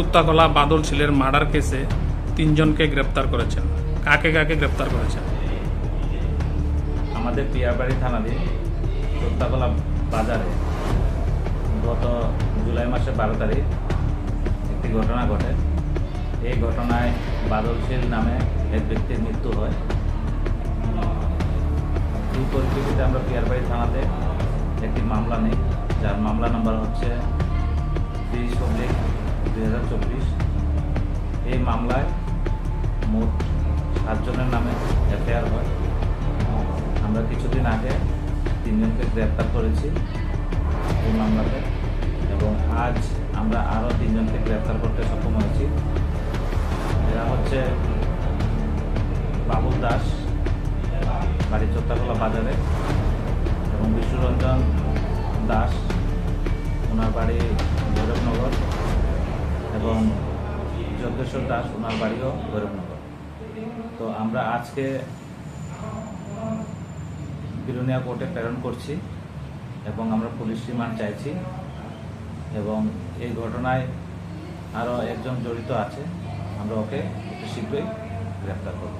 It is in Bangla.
চোত্তাকলা বাদল ছিলের মার্ডার কেসে তিনজনকে গ্রেপ্তার করেছেন। কাকে কাকে গ্রেপ্তার করেছেন? আমাদের পিয়ারবাড়ি থানাধীন সত্যাকলা বাজারে গত জুলাই মাসের বারো তারিখ একটি ঘটনা ঘটে। এই ঘটনায় বাদল শীল নামে এক ব্যক্তির মৃত্যু হয়। এই পরিপ্রেক্ষিতে আমরা পিয়ারবাড়ি থানাতে একটি মামলা নেই। যার মামলা নাম্বার হচ্ছে তিরিশ অব্লিক দুই হাজার চব্বিশ এই মামলায় মোট সাতজনের নামে এফআইআর হয়। আমরা কিছুদিন আগে তিনজনকে গ্রেপ্তার করেছি এই মামলাতে এবং আজ আমরা আরও তিনজনকে গ্রেপ্তার করতে সক্ষম হয়েছি। এরা হচ্ছে বাবুল দাস, বাড়ি চোত্তাকলা বাজারে, এবং বিষ্ণুরঞ্জন দাস। ওনার বাড়ি এবং যজ্ঞেশ্বর দাস ওনার বাড়িও ভৈরবনগর তো আমরা আজকে বিরোনিয়া কোর্টে প্রেরণ করছি এবং আমরা পুলিশ রিমান্ড চাইছি এবং এই ঘটনায় আরও একজন জড়িত আছে। আমরা ওকে একটু শীঘ্রই গ্রেপ্তার করব।